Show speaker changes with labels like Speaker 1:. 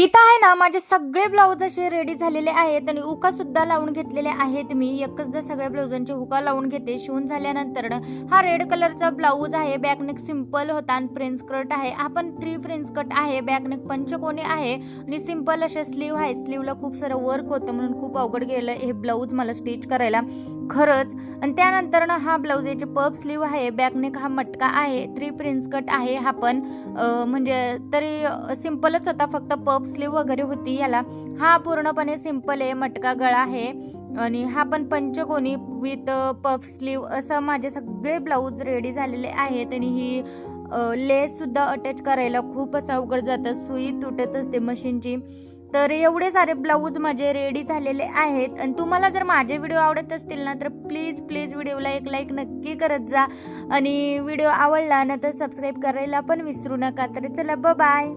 Speaker 1: इथं आहे ना माझे सगळे ब्लाऊज असे रेडी झालेले आहेत आणि उका सुद्धा लावून घेतलेले आहेत मी. एकचदा सगळ्या ब्लाऊजांचे हुका लावून घेते शिवून झाल्यानंतर हा रेड कलरचा ब्लाऊज आहे बॅकनेक सिंपल होता आणि प्रिन्स कट आहे. हा पण थ्री प्रिन्स कट आहे बॅकनेक पंचकोणी आहे आणि सिंपल असे स्लीव आहे. स्लीवला खूप सारं वर्क होतं म्हणून खूप अवघड गेलं हे ब्लाऊज मला स्टिच करायला. खरंच. आणि त्यानंतर ना हा ब्लाऊज याचे पप स्लीव आहे बॅकनेक हा मटका आहे थ्री प्रिन्स कट आहे. हा पण म्हणजे तरी सिम्पलच होता फक्त पप स्लीव वगैरे होती याला. हा पूर्णपणे सिंपल आहे मटका गळा आहे. आणि हा पण पंचकोनी विथ पफ स्लीव असं माझे सगळे ब्लाऊज रेडी झालेले आहेत. आणि ही लेस सुद्धा अटॅच करायला खूप असं अवघड जातं. सुई तुटत असते मशीनची. तर एवढे सारे ब्लाऊज माझे रेडी झालेले आहेत. आणि तुम्हाला जर माझे व्हिडिओ आवडत असतील ना तर प्लीज प्लीज व्हिडिओला एक लाईक नक्की करत जा. आणि व्हिडिओ आवडला ना तर सबस्क्राईब करायला पण विसरू नका. तर चला ब बाय